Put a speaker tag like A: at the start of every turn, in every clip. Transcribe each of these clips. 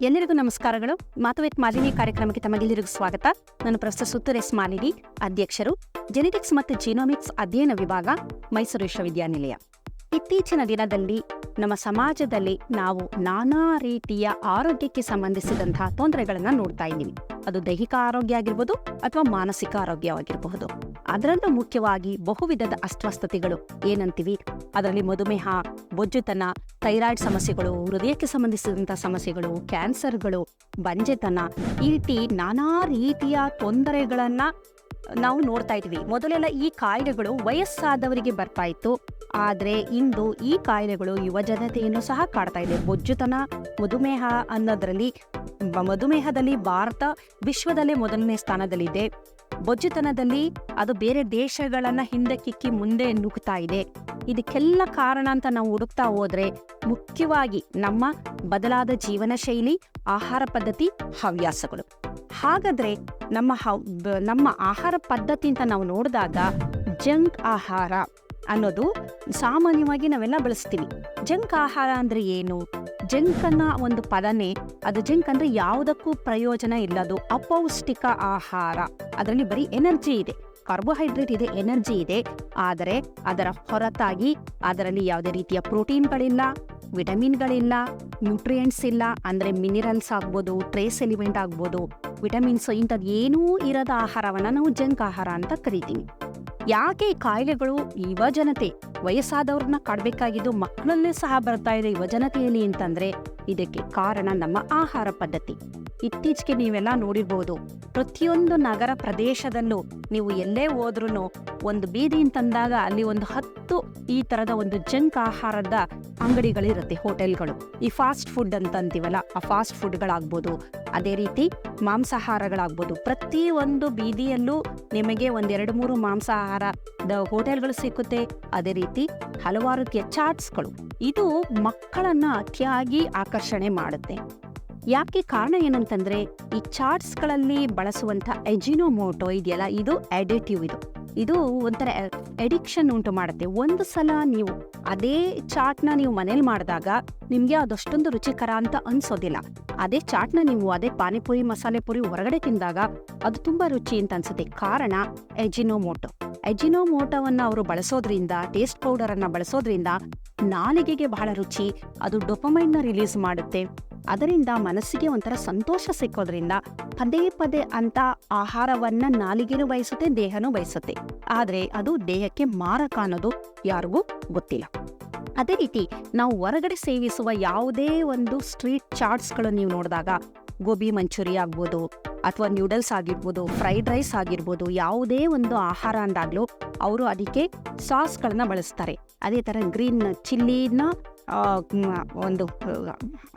A: ಎಲ್ಲರಿಗೂ ನಮಸ್ಕಾರಗಳು. ಮಾತುವೆತ್ ಮಾಲಿನಿ ಕಾರ್ಯಕ್ರಮಕ್ಕೆ ತಮಗೆಲ್ಲರಿಗೂ ಸ್ವಾಗತ. ನಾನು ಪ್ರೊಫೆಸರ್ ಸುತ್ತರೇಶ್ ಮಾಲಿನಿ, ಅಧ್ಯಕ್ಷರು. ಜೆನೆಟಿಕ್ಸ್ ಮತ್ತು ಜೀನೋಮಿಕ್ಸ್ ಅಧ್ಯಯನ ವಿಭಾಗ, ಮೈಸೂರು ವಿಶ್ವವಿದ್ಯಾನಿಲಯ. ಇತ್ತೀಚಿನ ದಿನದಲ್ಲಿ ನಮ್ಮ ಸಮಾಜದಲ್ಲಿ ನಾವು ನಾನಾ ರೀತಿಯ ಆರೋಗ್ಯಕ್ಕೆ ಸಂಬಂಧಿಸಿದಂತಹ ತೊಂದರೆಗಳನ್ನು ನೋಡ್ತಾ ಇದ್ದೀವಿ. ಅದು ದೈಹಿಕ ಆರೋಗ್ಯ ಆಗಿರ್ಬೋದು ಅಥವಾ ಮಾನಸಿಕ ಆರೋಗ್ಯವಾಗಿರಬಹುದು. ಅದರಲ್ಲೂ ಮುಖ್ಯವಾಗಿ ಬಹುವಿಧದ ಅಸ್ವಸ್ಥತೆಗಳು. ಏನಂತೀವಿ? ಅದರಲ್ಲಿ ಮಧುಮೇಹ, ಬೊಜ್ಜುತನ, ಥೈರಾಯ್ಡ್ ಸಮಸ್ಯೆಗಳು, ಹೃದಯಕ್ಕೆ ಸಂಬಂಧಿಸಿದಂಥ ಸಮಸ್ಯೆಗಳು, ಕ್ಯಾನ್ಸರ್ಗಳು, ಬಂಜೆತನ ಈ ರೀತಿ ನಾನಾ ರೀತಿಯ ತೊಂದರೆಗಳನ್ನು ನಾವು ನೋಡ್ತಾ ಇದ್ವಿ. ಮೊದಲೆಲ್ಲ ಈ ಕಾಯಿಲೆಗಳು ವಯಸ್ಸಾದವರಿಗೆ ಬರ್ತಾ ಇತ್ತು. ಆದ್ರೆ ಇಂದು ಈ ಕಾಯಿಲೆಗಳು ಯುವ ಜನತೆಯನ್ನು ಸಹ ಕಾಡ್ತಾ ಇದೆ. ಬೊಜ್ಜುತನ, ಮಧುಮೇಹ ಅನ್ನೋದ್ರಲ್ಲಿ ಮಧುಮೇಹದಲ್ಲಿ ಭಾರತ ವಿಶ್ವದಲ್ಲೇ ಮೊದಲನೇ ಸ್ಥಾನದಲ್ಲಿದೆ. ಬೊಜ್ಜುತನದಲ್ಲಿ ಅದು ಬೇರೆ ದೇಶಗಳನ್ನ ಹಿಂದಕ್ಕಿಕ್ಕಿ ಮುಂದೆ ನುಗ್ತಾ ಇದೆ. ಇದಕ್ಕೆಲ್ಲ ಕಾರಣ ಅಂತ ನಾವು ಹುಡುಕ್ತಾ ಹೋದ್ರೆ ಮುಖ್ಯವಾಗಿ ನಮ್ಮ ಬದಲಾದ ಜೀವನ ಶೈಲಿ, ಆಹಾರ ಪದ್ಧತಿ, ಹವ್ಯಾಸಗಳು. ಹಾಗಾದ್ರೆ ನಮ್ಮ ನಮ್ಮ ಆಹಾರ ಪದ್ಧತಿ ಅಂತ ನಾವು ನೋಡಿದಾಗ ಜಂಕ್ ಆಹಾರ ಅನ್ನೋದು ಸಾಮಾನ್ಯವಾಗಿ ನಾವೆಲ್ಲ ಬಳಸ್ತೀವಿ. ಜಂಕ್ ಆಹಾರ ಅಂದ್ರೆ ಏನು? ಜಂಕ್ ಅನ್ನ ಒಂದು ಪದನೇ, ಅದು ಜಂಕ್ ಅಂದ್ರೆ ಯಾವುದಕ್ಕೂ ಪ್ರಯೋಜನ ಇಲ್ಲದು. ಅಪೌಷ್ಟಿಕ ಆಹಾರ. ಅದರಲ್ಲಿ ಬರೀ ಎನರ್ಜಿ ಇದೆ. ಕಾರ್ಬೋಹೈಡ್ರೇಟ್ ಇದೆ, ಎನರ್ಜಿ ಇದೆ. ಆದರೆ ಅದರ ಹೊರತಾಗಿ ಅದರಲ್ಲಿ ಯಾವುದೇ ರೀತಿಯ ಪ್ರೋಟೀನ್ಗಳಿಲ್ಲ, ವಿಟಮಿನ್ಗಳಿಲ್ಲ, ನ್ಯೂಟ್ರಿಯೆಂಟ್ಸ್ ಇಲ್ಲ. ಅಂದ್ರೆ ಮಿನಿರಲ್ಸ್ ಆಗ್ಬೋದು ಟ್ರೇಸ್ ಎಲಿಮೆಂಟ್ ಆಗ್ಬೋದು. ವಿಟಮಿನ್ಸ್, ಇಂಥದ್ದು ಏನೂ ಇರದ ಆಹಾರವನ್ನ ನಾವು ಜಂಕ್ ಆಹಾರ ಅಂತ ಕರಿತೀವಿ. ಯಾಕೆ ಕಾಯಿಲೆಗಳು ಯುವ ಜನತೆ ವಯಸ್ಸಾದವ್ರನ್ನ ಕಾಡ್ಬೇಕಾಗಿದ್ದು ಮಕ್ಕಳಲ್ಲೇ ಸಹ ಬರ್ತಾ ಇದೆ ಯುವಜನತೆಯಲ್ಲಿ ಅಂತಂದ್ರೆ ಇದಕ್ಕೆ ಕಾರಣ ನಮ್ಮ ಆಹಾರ ಪದ್ಧತಿ. ಇತ್ತೀಚೆಗೆ ನೀವೆಲ್ಲ ನೋಡಿರ್ಬೋದು, ಪ್ರತಿಯೊಂದು ನಗರ ಪ್ರದೇಶದಲ್ಲೂ ನೀವು ಎಲ್ಲೇ ಹೋದ್ರೂ ಒಂದು ಬೀದಿಯಿಂದ ತಂದಾಗ ಅಲ್ಲಿ ಒಂದು ಹತ್ತು ಈ ತರದ ಒಂದು ಜಂಕ್ ಆಹಾರದ ಅಂಗಡಿಗಳಿರುತ್ತೆ ಹೋಟೆಲ್ಗಳು. ಈ ಫಾಸ್ಟ್ ಫುಡ್ ಅಂತ ಅಂತೀವಲ್ಲ ಆ ಫಾಸ್ಟ್ ಫುಡ್ಗಳಾಗ್ಬೋದು, ಅದೇ ರೀತಿ ಮಾಂಸಾಹಾರಗಳಾಗ್ಬೋದು. ಪ್ರತಿ ಒಂದು ಬೀದಿಯಲ್ಲೂ ನಿಮಗೆ ಒಂದೆರಡು ಮೂರು ಮಾಂಸಾಹಾರದ ಹೋಟೆಲ್ಗಳು ಸಿಕ್ಕುತ್ತೆ, ಅದೇ ರೀತಿ ಹಲವಾರು ಚಾಟ್ಸ್ಗಳು. ಇದು ಮಕ್ಕಳನ್ನ ಅತಿಯಾಗಿ ಆಕರ್ಷಣೆ ಮಾಡುತ್ತೆ. ಯಾಕೆ ಕಾರಣ ಏನಂತಂದ್ರೆ ಈ ಚಾಟ್ಸ್ಗಳಲ್ಲಿ ಬಳಸುವಂಥ ಎಜಿನೋಮೋಟೋ ಇದೆಯಲ್ಲ ಇದು ಅಡಿಟಿವ್ ಇದು. ಇದು ಒಂಥರ ಎಡಿಕ್ಷನ್ ಉಂಟು ಮಾಡುತ್ತೆ. ಒಂದು ಸಲ ನೀವು ಅದೇ ಚಾಟ್ನ ನೀವು ಮನೇಲಿ ಮಾಡಿದಾಗ ನಿಮಗೆ ಅದಷ್ಟೊಂದು ರುಚಿಕರ ಅಂತ ಅನ್ಸೋದಿಲ್ಲ. ಅದೇ ಚಾಟ್ನ ನೀವು ಅದೇ ಪಾನಿಪುರಿ ಮಸಾಲೆ ಪುರಿ ಹೊರಗಡೆ ತಿಂದಾಗ ಅದು ತುಂಬಾ ರುಚಿ ಅಂತ ಅನ್ಸುತ್ತೆ. ಕಾರಣ ಎಜಿನೋಮೋಟೊ ಎಜಿನೋಮೋಟೋವನ್ನ ಅವರು ಬಳಸೋದ್ರಿಂದ ಟೇಸ್ಟ್ ಪೌಡರನ್ನು ಬಳಸೋದ್ರಿಂದ ನಾಲಿಗೆಗೆ ಬಹಳ ರುಚಿ, ಅದು ಡೊಪಮೈನ್ನ ರಿಲೀಸ್ ಮಾಡುತ್ತೆ. ಅದರಿಂದ ಮನಸ್ಸಿಗೆ ಒಂಥರ ಸಂತೋಷ ಸಿಕ್ಕೋದ್ರಿಂದ ಪದೇ ಪದೇ ಅಂತ ಆಹಾರವನ್ನ ನಾಲಿಗೆನೂ ಬಯಸುತ್ತೆ, ದೇಹನೂ ಬಯಸುತ್ತೆ. ಆದ್ರೆ ಅದು ದೇಹಕ್ಕೆ ಮಾರಕ ಅನ್ನೋದು ಯಾರಿಗೂ ಗೊತ್ತಿಲ್ಲ. ಅದೇ ರೀತಿ ನಾವು ಹೊರಗಡೆ ಸೇವಿಸುವ ಯಾವುದೇ ಒಂದು ಸ್ಟ್ರೀಟ್ ಚಾಟ್ಸ್ಗಳು ನೀವು ನೋಡಿದಾಗ, ಗೋಬಿ ಮಂಚೂರಿ ಆಗ್ಬೋದು ಅಥವಾ ನ್ಯೂಡಲ್ಸ್ ಆಗಿರ್ಬೋದು, ಫ್ರೈಡ್ ರೈಸ್ ಆಗಿರ್ಬೋದು, ಯಾವುದೇ ಒಂದು ಆಹಾರ ಅಂದಾಗಲೂ ಅವರು ಅದಕ್ಕೆ ಸಾಸ್ಗಳನ್ನ ಬಳಸ್ತಾರೆ. ಅದೇ ಥರ ಗ್ರೀನ್ ಚಿಲ್ಲಿನ ಒಂದು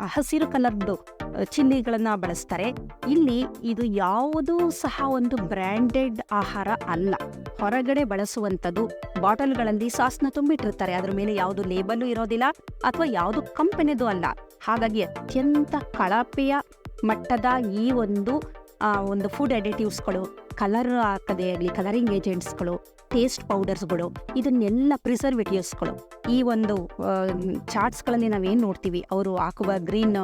A: ಹಸಿರು ಕಲರ್ದು ಚಿಲ್ಲಿಗಳನ್ನ ಬಳಸ್ತಾರೆ. ಇಲ್ಲಿ ಇದು ಯಾವುದೂ ಸಹ ಒಂದು ಬ್ರ್ಯಾಂಡೆಡ್ ಆಹಾರ ಅಲ್ಲ. ಹೊರಗಡೆ ಬಳಸುವಂಥದ್ದು ಬಾಟಲ್ಗಳಲ್ಲಿ ಸಾಸ್ನ ತುಂಬಿಟ್ಟಿರ್ತಾರೆ. ಅದ್ರ ಮೇಲೆ ಯಾವುದು ಲೇಬಲ್ಲು ಇರೋದಿಲ್ಲ ಅಥವಾ ಯಾವುದು ಕಂಪನಿದು ಅಲ್ಲ. ಹಾಗಾಗಿ ಅತ್ಯಂತ ಕಳಪೆಯ ಮಟ್ಟದ ಈ ಒಂದು ಒಂದು ಫುಡ್ ಅಡಿಟಿವ್ಸ್ಗಳು ಕಲರ್ ಹಾಕದೇ ಆಗಲಿ ಕಲರಿಂಗ್ ಏಜೆಂಟ್ಸ್ಗಳು ಟೇಸ್ಟ್ ಪೌಡರ್ಸ್ಗಳು ಇದನ್ನೆಲ್ಲ ಪ್ರಿಸರ್ವೇಟಿವ್ಸ್ಗಳು ಈ ಒಂದು ಚಾಟ್ಸ್ಗಳಲ್ಲಿ ನಾವೇನು ನೋಡ್ತೀವಿ? ಅವರು ಹಾಕುವ ಗ್ರೀನ್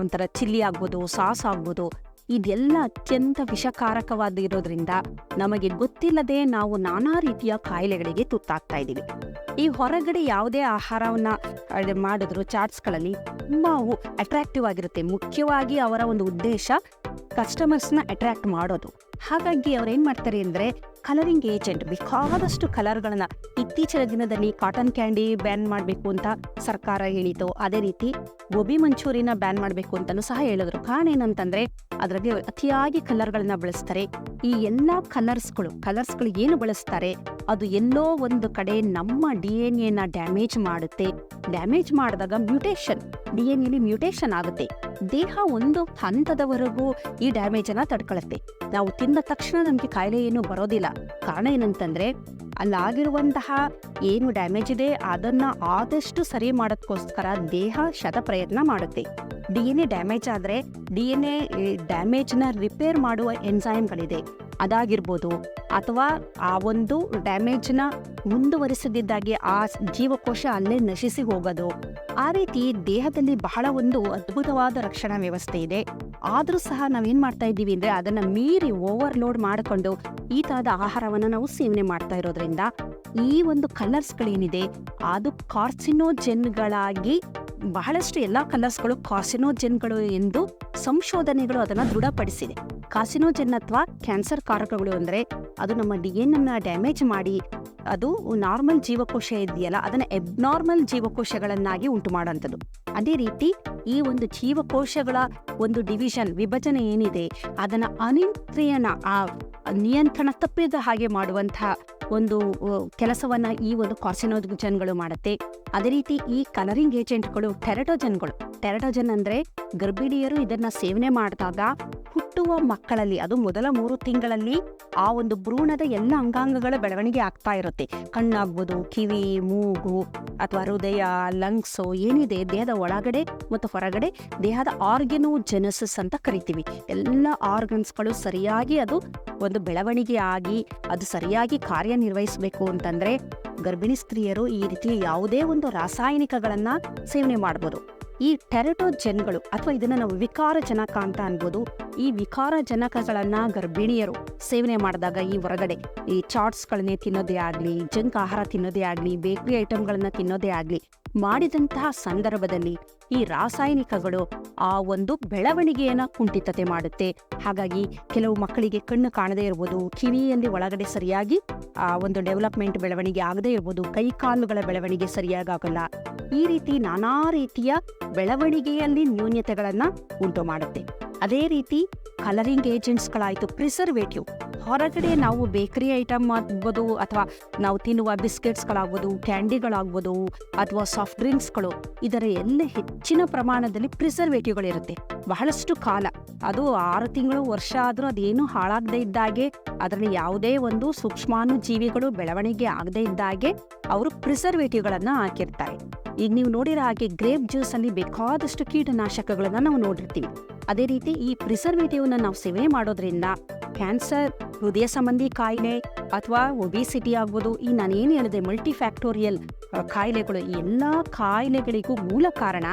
A: ಒಂಥರ ಚಿಲ್ಲಿ ಆಗ್ಬೋದು ಸಾಸ್ ಆಗ್ಬೋದು ಇದೆಲ್ಲ ಅತ್ಯಂತ ವಿಷಕಾರಕವಾಗಿರೋದ್ರಿಂದ ನಮಗೆ ಗೊತ್ತಿಲ್ಲದೆ ನಾವು ನಾನಾ ರೀತಿಯ ಕಾಯಿಲೆಗಳಿಗೆ ತುತ್ತಾಗ್ತಾ ಇದ್ದೀವಿ. ಈ ಹೊರಗಡೆ ಯಾವುದೇ ಆಹಾರವನ್ನ ಮಾಡಿದ್ರು ಚಾಟ್ಸ್ಗಳಲ್ಲಿ ತುಂಬಾ ಅಟ್ರಾಕ್ಟಿವ್ ಆಗಿರುತ್ತೆ. ಮುಖ್ಯವಾಗಿ ಅವರ ಒಂದು ಉದ್ದೇಶ ಕಸ್ಟಮರ್ಸ್ನ ಅಟ್ರಾಕ್ಟ್ ಮಾಡೋದು. ಹಾಗಾಗಿ ಅವ್ರು ಏನ್ ಮಾಡ್ತಾರೆ ಅಂದ್ರೆ ಕಲರಿಂಗ್ ಏಜೆಂಟ್ ಬೇಕಾದಷ್ಟು ಕಲರ್ಗಳನ್ನ ಇತ್ತೀಚಿನ ದಿನದಲ್ಲಿ ಕಾಟನ್ ಕ್ಯಾಂಡಿ ಬ್ಯಾನ್ ಮಾಡಬೇಕು ಅಂತ ಸರ್ಕಾರ ಹೇಳಿತು ಅದೇ ರೀತಿ ಗೋಬಿ ಮಂಚೂರಿನ ಬ್ಯಾನ್ ಮಾಡಬೇಕು ಅಂತಲೂ ಸಹ ಹೇಳಿದ್ರು. ಕಾರಣ ಏನಂತಂದ್ರೆ ಅದರಲ್ಲಿ ಅತಿಯಾಗಿ ಕಲರ್ಗಳನ್ನ ಬಳಸ್ತಾರೆ. ಈ ಎಲ್ಲಾ ಕಲರ್ಸ್ಗಳು ಕಲರ್ಸ್ಗಳು ಏನು ಬಳಸ್ತಾರೆ? ಅದು ಎಲ್ಲೋ ಒಂದು ಕಡೆ ನಮ್ಮ ಡಿ ಎನ್ ಎನ ಡ್ಯಾಮೇಜ್ ಮಾಡುತ್ತೆ. ಡ್ಯಾಮೇಜ್ ಮಾಡಿದಾಗ ಮ್ಯೂಟೇಷನ್ ಡಿ ಎನ್ ಎಲಿ ಮ್ಯೂಟೇಷನ್ ಆಗುತ್ತೆ. ದೇಹ ಒಂದು ಹಂತದವರೆಗೂ ಈ ಡ್ಯಾಮೇಜ್ ಅನ್ನ ತಡ್ಕೊಳ್ಳುತ್ತೆ ನಾವು ತಿಂದ ತಕ್ಷಣ ನಮಗೆ ಕಾಯಿಲೆ ಏನು ಬರೋದಿಲ್ಲ. ಕಾರಣ ಏನಂತಂದ್ರೆ, ಅಲ್ಲಾಗಿರುವಂತಹ ಏನು ಡ್ಯಾಮೇಜ್ ಇದೆ, ಅದನ್ನ ಆದಷ್ಟು ಸರಿ ಮಾಡೋದಕ್ಕೋಸ್ಕರ ದೇಹ ಶತ ಪ್ರಯತ್ನ ಮಾಡುತ್ತೆ. ಡಿ ಎನ್ ಎ ಡ್ಯಾಮೇಜ್ ಆದ್ರೆ ಡಿ ಎನ್ ಎ ಡ್ಯಾಮೇಜ್ನ ರಿಪೇರ್ ಮಾಡುವ ಎನ್ಸೈಮ್ಗಳಿದೆ ಅದಾಗಿರ್ಬೋದು, ಅಥವಾ ಆ ಒಂದು ಡ್ಯಾಮೇಜ್ನ ಮುಂದುವರಿಸದಿದ್ದಾಗಿ ಆ ಜೀವಕೋಶ ಅಲ್ಲೇ ನಶಿಸಿ ಹೋಗೋದು. ಆ ರೀತಿ ದೇಹದಲ್ಲಿ ಬಹಳ ಒಂದು ಅದ್ಭುತವಾದ ರಕ್ಷಣಾ ವ್ಯವಸ್ಥೆ ಇದೆ. ಆದರೂ ಸಹ ನಾವೇನ್ ಮಾಡ್ತಾ ಇದ್ದೀವಿ ಅಂದ್ರೆ ಅದನ್ನ ಮೀರಿ ಓವರ್ಲೋಡ್ ಮಾಡಿಕೊಂಡು ಈ ಥರದ ಆಹಾರವನ್ನು ನಾವು ಸೇವನೆ ಮಾಡ್ತಾ ಇರೋದ್ರಿಂದ ಈ ಒಂದು ಕಲರ್ಸ್ಗಳೇನಿದೆ, ಅದು ಕಾರ್ಸಿನೋಜೆನ್ಗಳಾಗಿ ಬಹಳಷ್ಟು ಎಲ್ಲ ಕಲರ್ಸ್ಗಳು ಕಾಸಿನೋಜೆನ್ಗಳು ಎಂದು ಸಂಶೋಧನೆಗಳು ಅದನ್ನು ದೃಢಪಡಿಸಿದೆ. ಕಾಸಿನೋಜೆನ್ ಅಥವಾ ಕ್ಯಾನ್ಸರ್ ಕಾರಕಗಳು ಅಂದರೆ ಅದು ನಮ್ಮ ಡಿ ಎನ್ ಅನ್ನ ಡ್ಯಾಮೇಜ್ ಮಾಡಿ ಅದು ನಾರ್ಮಲ್ ಜೀವಕೋಶ ಇದೆಯಲ್ಲ, ಅದನ್ನ ಎಬ್ನಾರ್ಮಲ್ ಜೀವಕೋಶಗಳನ್ನಾಗಿ ಉಂಟು ಮಾಡುವಂಥದ್ದು. ಅದೇ ರೀತಿ ಈ ಒಂದು ಜೀವಕೋಶಗಳ ಒಂದು ಡಿವಿಷನ್, ವಿಭಜನೆ ಏನಿದೆ, ಅದನ್ನು ಅನಿಯಂತ್ರಿಯನ, ಆ ನಿಯಂತ್ರಣ ತಪ್ಪಿದ ಹಾಗೆ ಮಾಡುವಂತಹ ಒಂದು ಕೆಲಸವನ್ನು ಈ ಒಂದು ಕಾರ್ಸಿನೋಜನ್ಗಳು ಮಾಡುತ್ತೆ. ಅದೇ ರೀತಿ ಈ ಕಲರಿಂಗ್ ಏಜೆಂಟ್ಗಳು ಟೆರಟೋಜನ್ಗಳು ಟೆರಟೋಜನ್ ಅಂದರೆ ಗರ್ಭಿಣಿಯರು ಇದನ್ನು ಸೇವನೆ ಮಾಡಿದಾಗ ಹುಟ್ಟುವ ಮಕ್ಕಳಲ್ಲಿ, ಅದು ಮೊದಲ ಮೂರು ತಿಂಗಳಲ್ಲಿ ಆ ಒಂದು ಭ್ರೂಣದ ಎಲ್ಲ ಅಂಗಾಂಗಗಳ ಬೆಳವಣಿಗೆ ಆಗ್ತಾ ಇರುತ್ತೆ. ಕಣ್ಣಾಗ್ಬೋದು, ಕಿವಿ, ಮೂಗು ಅಥವಾ ಹೃದಯ, ಲಂಗ್ಸು ಏನಿದೆ, ದೇಹದ ಒಳಗಡೆ ಮತ್ತು ಹೊರಗಡೆ, ದೇಹದ ಆರ್ಗೆನೋಜೆನಸಿಸ್ ಅಂತ ಕರಿತೀವಿ. ಎಲ್ಲ ಆರ್ಗನ್ಸ್ಗಳು ಸರಿಯಾಗಿ ಅದು ಒಂದು ಬೆಳವಣಿಗೆ ಆಗಿ, ಅದು ಸರಿಯಾಗಿ ಕಾರ್ಯನಿರ್ವಹಿಸಬೇಕು ಅಂತಂದ್ರೆ ಗರ್ಭಿಣಿ ಸ್ತ್ರೀಯರು ಈ ರೀತಿ ಯಾವುದೇ ಒಂದು ರಾಸಾಯನಿಕಗಳನ್ನು ಸೇವನೆ ಮಾಡ್ಬೋದು. ಈ ಟೆರಟೋಜೆನ್ಗಳು ಅಥವಾ ಇದನ್ನ ನಾವು ವಿಕಾರ ಜನಕ ಅಂತ ಅನ್ಬೋದು ಈ ವಿಕಾರಜನಕಗಳನ್ನ ಗರ್ಭಿಣಿಯರು ಸೇವನೆ ಮಾಡಿದಾಗ ಈ ಹೊರಗಡೆ ಈ ಚಾಟ್ಸ್ಗಳನ್ನೇ ತಿನ್ನೋದೇ ಆಗ್ಲಿ, ಜಂಕ್ ಆಹಾರ ತಿನ್ನೋದೇ ಆಗ್ಲಿ, ಬೇಕರಿ ಐಟಮ್ಗಳನ್ನ ತಿನ್ನೋದೇ ಆಗ್ಲಿ, ಮಾಡಿದಂತಹ ಸಂದರ್ಭದಲ್ಲಿ ಈ ರಾಸಾಯನಿಕಗಳು ಆ ಒಂದು ಬೆಳವಣಿಗೆಯನ್ನ ಕುಂಠಿತತೆ ಮಾಡುತ್ತೆ. ಹಾಗಾಗಿ ಕೆಲವು ಮಕ್ಕಳಿಗೆ ಕಣ್ಣು ಕಾಣದೇ ಇರ್ಬೋದು, ಕಿವಿಯಲ್ಲಿ ಒಳಗಡೆ ಸರಿಯಾಗಿ ಆ ಒಂದು ಡೆವಲಪ್ಮೆಂಟ್ ಬೆಳವಣಿಗೆ ಆಗದೇ ಇರ್ಬೋದು, ಕೈ ಕಾಲುಗಳ ಬೆಳವಣಿಗೆ ಸರಿಯಾಗಿ ಆಗಲ್ಲ. ಈ ರೀತಿ ನಾನಾ ರೀತಿಯ ಬೆಳವಣಿಗೆಯಲ್ಲಿ ನ್ಯೂನ್ಯತೆಗಳನ್ನ ಉಂಟು ಮಾಡುತ್ತೆ. ಅದೇ ರೀತಿ ಕಲರಿಂಗ್ ಏಜೆಂಟ್ಸ್ಗಳಾಯಿತು ಪ್ರಿಸರ್ವೇಟಿವ್ ಹೊರಗಡೆ ನಾವು ಬೇಕರಿ ಐಟಮ್ ಆಗ್ಬೋದು ಅಥವಾ ನಾವು ತಿನ್ನುವ ಬಿಸ್ಕೆಟ್ಸ್ಗಳಾಗ್ಬೋದು, ಕ್ಯಾಂಡಿಗಳಾಗ್ಬೋದು ಅಥವಾ ಸಾಫ್ಟ್ ಡ್ರಿಂಕ್ಸ್ಗಳು ಇದರ ಎಲ್ಲ ಹೆಚ್ಚಿನ ಪ್ರಮಾಣದಲ್ಲಿ ಪ್ರಿಸರ್ವೇಟಿವ್ಗಳಿರುತ್ತೆ ಬಹಳಷ್ಟು ಕಾಲ. ಅದು ಆರು ತಿಂಗಳು, ವರ್ಷ ಆದರೂ ಅದೇನು ಹಾಳಾಗದೇ ಇದ್ದಾಗೆ ಅದರಲ್ಲಿ ಯಾವುದೇ ಒಂದು ಸೂಕ್ಷ್ಮಾನು ಜೀವಿಗಳು ಬೆಳವಣಿಗೆ ಆಗದೇ ಇದ್ದಾಗೆ ಅವರು ಪ್ರಿಸರ್ವೇಟಿವ್ಗಳನ್ನು ಹಾಕಿರ್ತಾರೆ. ಈಗ ನೀವು ನೋಡಿರೋ ಹಾಗೆ ಗ್ರೇಪ್ ಜ್ಯೂಸಲ್ಲಿ ಬೇಕಾದಷ್ಟು ಕೀಟನಾಶಕಗಳನ್ನು ನಾವು ನೋಡಿರ್ತೀವಿ. ಅದೇ ರೀತಿ ಈ ಪ್ರಿಸರ್ವೇಟಿವ್ನ ನಾವು ಸೇವೆ ಮಾಡೋದ್ರಿಂದ ಕ್ಯಾನ್ಸರ್, ಹೃದಯ ಸಂಬಂಧಿ ಕಾಯಿಲೆ ಅಥವಾ ಒಬಿಸಿಟಿ ಆಗ್ಬೋದು, ಈ ನಾನೇನು ಹೇಳಿದೆ ಮಲ್ಟಿಫ್ಯಾಕ್ಟೋರಿಯಲ್ ಕಾಯಿಲೆಗಳು, ಈ ಎಲ್ಲ ಕಾಯಿಲೆಗಳಿಗೂ ಮೂಲ ಕಾರಣ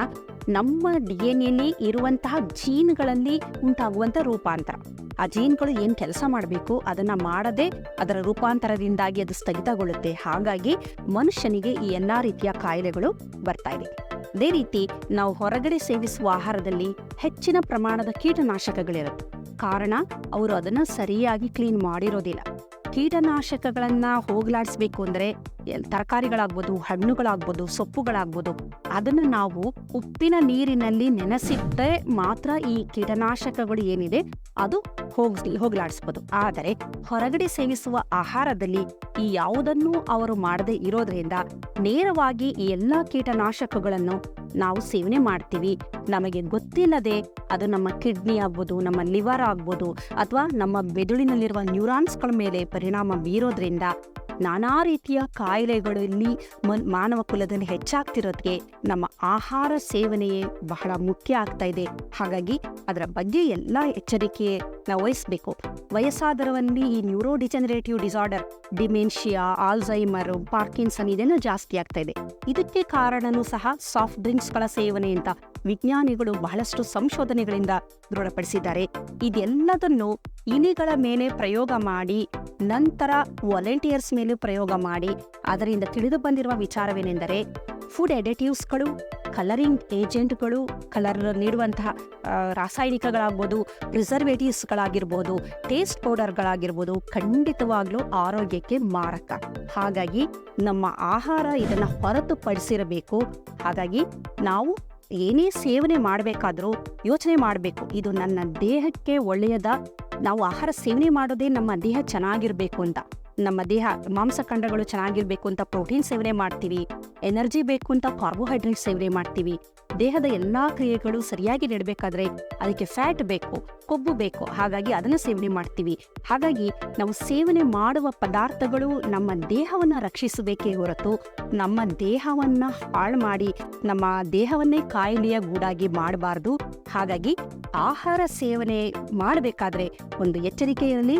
A: ನಮ್ಮ ಡಿ ಎನ್ ಎಲ್ಲಿ ಇರುವಂತಹ ಜೀನ್ಗಳಲ್ಲಿ ಉಂಟಾಗುವಂಥ ರೂಪಾಂತರ. ಆ ಜೀನ್ಗಳು ಏನು ಕೆಲಸ ಮಾಡಬೇಕು, ಅದನ್ನ ಮಾಡದೆ ಅದರ ರೂಪಾಂತರದಿಂದಾಗಿ ಅದು ಸ್ಥಗಿತಗೊಳ್ಳುತ್ತೆ. ಹಾಗಾಗಿ ಮನುಷ್ಯನಿಗೆ ಈ ಎಲ್ಲಾ ರೀತಿಯ ಕಾಯಿಲೆಗಳು ಬರ್ತಾ ಇದೆ. ಅದೇ ರೀತಿ ನಾವು ಹೊರಗಡೆ ಸೇವಿಸುವ ಆಹಾರದಲ್ಲಿ ಹೆಚ್ಚಿನ ಪ್ರಮಾಣದ ಕೀಟನಾಶಕಗಳಿರುತ್ತೆ. ಕಾರಣ ಅವರು ಅದನ್ನು ಸರಿಯಾಗಿ ಕ್ಲೀನ್ ಮಾಡಿರೋದಿಲ್ಲ. ಕೀಟನಾಶಕಗಳನ್ನು ಹೋಗಲಾಡಿಸ್ಬೇಕು ಅಂದ್ರೆ ತರಕಾರಿಗಳಾಗ್ಬೋದು, ಹಣ್ಣುಗಳಾಗ್ಬೋದು, ಸೊಪ್ಪುಗಳಾಗ್ಬೋದು, ಅದನ್ನ ನಾವು ಉಪ್ಪಿನ ನೀರಿನಲ್ಲಿ ನೆನೆಸಿಟ್ಟರೆ ಮಾತ್ರ ಈ ಕೀಟನಾಶಕಗಳು ಏನಿದೆ, ಅದು ಹೋಗ್ಲಿ ಹೋಗ್ಲಾಡಿಸ್ಬೋದು. ಆದರೆ ಹೊರಗಡೆ ಸೇವಿಸುವ ಆಹಾರದಲ್ಲಿ ಈ ಯಾವುದನ್ನೂ ಅವರು ಮಾಡದೇ ಇರೋದ್ರಿಂದ ನೇರವಾಗಿ ಈ ಎಲ್ಲಾ ಕೀಟನಾಶಕಗಳನ್ನು ನಾವು ಸೇವನೆ ಮಾಡ್ತೀವಿ. ನಮಗೆ ಗೊತ್ತಿಲ್ಲದೆ ಅದು ನಮ್ಮ ಕಿಡ್ನಿ ಆಗ್ಬೋದು, ನಮ್ಮ ಲಿವರ್ ಆಗ್ಬೋದು, ಅಥವಾ ನಮ್ಮ ಮೆದುಳಿನಲ್ಲಿರುವ ನ್ಯೂರಾನ್ಸ್ಗಳ ಮೇಲೆ ಪರಿಣಾಮ ಬೀರೋದ್ರಿಂದ ನಾನಾ ರೀತಿಯ ಕಾಯಿಲೆಗಳಲ್ಲಿ ಮನ್- ಮಾನವ ಕುಲದಲ್ಲಿ ಹೆಚ್ಚಾಗ್ತಿರೋದಕ್ಕೆ ನಮ್ಮ ಆಹಾರ ಸೇವನೆಯೇ ಬಹಳ ಮುಖ್ಯ ಆಗ್ತಾ ಇದೆ. ಹಾಗಾಗಿ ಅದರ ಬಗ್ಗೆ ಎಲ್ಲ ಎಚ್ಚರಿಕೆ ನಾವು ವಹಿಸಬೇಕು ಈ neuro degenerative disorder dementia Alzheimer Parkinson ಇದೆಲ್ಲ ಜಾಸ್ತಿ ಆಗ್ತಾ ಇದೆ. ಇದಕ್ಕೆ ಕಾರಣನೂ ಸಹ ಸಾಫ್ಟ್ ಡ್ರಿಂಕ್ಸ್ಗಳ ಸೇವನೆ ಅಂತ ವಿಜ್ಞಾನಿಗಳು ಬಹಳಷ್ಟು ಸಂಶೋಧನೆಗಳಿಂದ ದೃಢಪಡಿಸಿದ್ದಾರೆ. ಇದೆಲ್ಲದನ್ನು ಇಲಿಗಳ ಮೇಲೆ ಪ್ರಯೋಗ ಮಾಡಿ, ನಂತರ ವಾಲಂಟಿಯರ್ಸ್ ಮೇಲೆ ಪ್ರಯೋಗ ಮಾಡಿ. ಅದರಿಂದ ತಿಳಿದು ಬಂದಿರುವ ವಿಚಾರವೇನೆಂದರೆ ಫುಡ್ ಎಡಿಟಿವ್ಸ್ಗಳು ಕಲರಿಂಗ್ ಏಜೆಂಟ್ಗಳು ಕಲರ್ ನೀಡುವಂತಹ ರಾಸಾಯನಿಕಗಳಾಗ್ಬೋದು ಪ್ರಿಸರ್ವೇಟಿವ್ಸ್ಗಳಾಗಿರ್ಬೋದು ಟೇಸ್ಟ್ ಪೌಡರ್ಗಳಾಗಿರ್ಬೋದು ಖಂಡಿತವಾಗ್ಲೂ ಆರೋಗ್ಯಕ್ಕೆ ಮಾರಕ. ಹಾಗಾಗಿ ನಮ್ಮ ಆಹಾರ ಇದನ್ನ ಹೊರತುಪಡಿಸಿರಬೇಕು. ಹಾಗಾಗಿ ನಾವು ಏನೇ ಸೇವನೆ ಮಾಡಬೇಕಾದ್ರೂ ಯೋಚನೆ ಮಾಡಬೇಕು. ಇದು ನನ್ನ ದೇಹಕ್ಕೆ ಒಳ್ಳೆಯದ? ನಾವು ಆಹಾರ ಸೇವನೆ ಮಾಡೋದೇ ನಮ್ಮ ದೇಹ ಚೆನ್ನಾಗಿರಬೇಕು ಅಂತ. ನಮ್ಮ ದೇಹ ಮಾಂಸಖಂಡಗಳು ಚೆನ್ನಾಗಿರಬೇಕು ಅಂತ ಪ್ರೋಟೀನ್ ಸೇವನೆ ಮಾಡ್ತೀವಿ. ಎನರ್ಜಿ ಬೇಕು ಅಂತ ಕಾರ್ಬೋಹೈಡ್ರೇಟ್ ಸೇವನೆ ಮಾಡ್ತೀವಿ. ದೇಹದ ಎಲ್ಲಾ ಕ್ರಿಯೆಗಳು ಸರಿಯಾಗಿ ನಡಬೇಕಾದ್ರೆ ಅದಕ್ಕೆ ಫ್ಯಾಟ್ ಬೇಕು, ಕೊಬ್ಬು ಬೇಕು, ಹಾಗಾಗಿ ಅದನ್ನು ಸೇವನೆ ಮಾಡ್ತೀವಿ. ಹಾಗಾಗಿ ನಾವು ಸೇವನೆ ಮಾಡುವ ಪದಾರ್ಥಗಳು ನಮ್ಮ ದೇಹವನ್ನ ರಕ್ಷಿಸಬೇಕೇ ಹೊರತು ನಮ್ಮ ದೇಹವನ್ನ ಹಾಳು ಮಾಡಿ ನಮ್ಮ ದೇಹವನ್ನೇ ಕಾಯಿಲೆಯ ಗೂಡಾಗಿ ಮಾಡಬಾರ್ದು. ಹಾಗಾಗಿ ಆಹಾರ ಸೇವನೆ ಮಾಡಬೇಕಾದ್ರೆ ಒಂದು ಎಚ್ಚರಿಕೆ ಇರಲಿ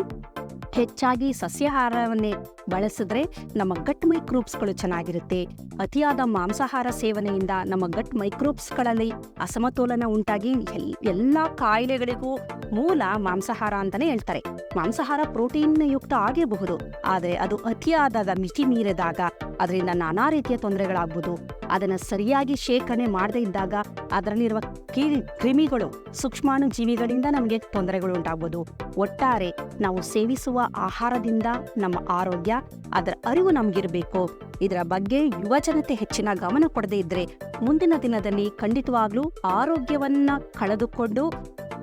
A: ಹೆಚ್ಚಾಗಿ ಸಸ್ಯಾಹಾರವನ್ನೇ ಬಳಸಿದ್ರೆ ನಮ್ಮ ಗಟ್ ಮೈಕ್ರೋಬ್ಸ್ಗಳು ಚೆನ್ನಾಗಿರುತ್ತೆ. ಅತಿಯಾದ ಮಾಂಸಾಹಾರ ಸೇವನೆಯಿಂದ ನಮ್ಮ ಗಟ್ ಮೈಕ್ರೋಬ್ಸ್ಗಳಲ್ಲಿ ಅಸಮತೋಲನ ಉಂಟಾಗಿ ಎಲ್, ಎಲ್ಲ ಕಾಯಿಲೆಗಳಿಗೂ ಮೂಲ ಮಾಂಸಾಹಾರ ಅಂತಲೇ ಹೇಳ್ತಾರೆ. ಮಾಂಸಾಹಾರ ಪ್ರೋಟೀನ್ ಯುಕ್ತ ಆಗಿರಬಹುದು, ಆದರೆ ಅದು ಅತಿಯಾದ ಮಿತಿ ಮೀರಿದಾಗ ಅದರಿಂದ ನಾನಾ ರೀತಿಯ ತೊಂದರೆಗಳಾಗ್ಬೋದು. ಅದನ್ನು ಸರಿಯಾಗಿ ಶೇಖರಣೆ ಮಾಡದೇ ಇದ್ದಾಗ ಅದರಲ್ಲಿರುವ ಕೀ ಕ್ರಿಮಿಗಳು ಸೂಕ್ಷ್ಮಾಣು ಜೀವಿಗಳಿಂದ ನಮಗೆ ತೊಂದರೆಗಳು ಉಂಟಾಗ್ಬೋದು. ಒಟ್ಟಾರೆ ನಾವು ಸೇವಿಸುವ ಆಹಾರದಿಂದ ನಮ್ಮ ಆರೋಗ್ಯ, ಅದರ ಅರಿವು ನಮಗಿರಬೇಕು. ಇದರ ಬಗ್ಗೆ ಯುವಜನತೆ ಹೆಚ್ಚಿನ ಗಮನ ಕೊಡದೇ ಇದ್ರೆ ಮುಂದಿನ ದಿನದಲ್ಲಿ ಖಂಡಿತವಾಗ್ಲೂ ಆರೋಗ್ಯವನ್ನ ಕಳೆದುಕೊಂಡು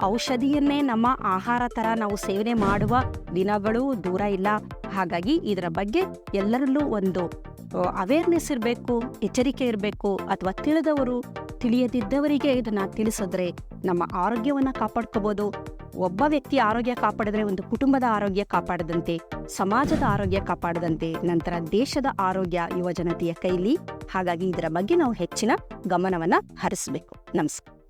A: ಔಷಧಿಯನ್ನೇ ನಮ್ಮ ಆಹಾರ ತರ ನಾವು ಸೇವನೆ ಮಾಡುವ ದಿನಗಳು ದೂರ ಇಲ್ಲ. ಹಾಗಾಗಿ ಇದರ ಬಗ್ಗೆ ಎಲ್ಲರಲ್ಲೂ ಒಂದು ಅವೇರ್ನೆಸ್ ಇರಬೇಕು, ಎಚ್ಚರಿಕೆ ಇರಬೇಕು ಅಥವಾ ತಿಳಿದವರು ತಿಳಿಯದಿದ್ದವರಿಗೆ ಇದನ್ನು ತಿಳಿಸಿದ್ರೆ ನಮ್ಮ ಆರೋಗ್ಯವನ್ನ ಕಾಪಾಡ್ಕೋಬೋದು. ಒಬ್ಬ ವ್ಯಕ್ತಿ ಆರೋಗ್ಯ ಕಾಪಾಡಿದ್ರೆ ಒಂದು ಕುಟುಂಬದ ಆರೋಗ್ಯ ಕಾಪಾಡದಂತೆ, ಸಮಾಜದ ಆರೋಗ್ಯ ಕಾಪಾಡದಂತೆ, ನಂತರ ದೇಶದ ಆರೋಗ್ಯ ಯುವಜನತೆಯ ಕೈಲಿ. ಹಾಗಾಗಿ ಇದರ ಬಗ್ಗೆ ನಾವು ಹೆಚ್ಚಿನ ಗಮನವನ್ನ ಹರಿಸಬೇಕು. ನಮಸ್ಕಾರ.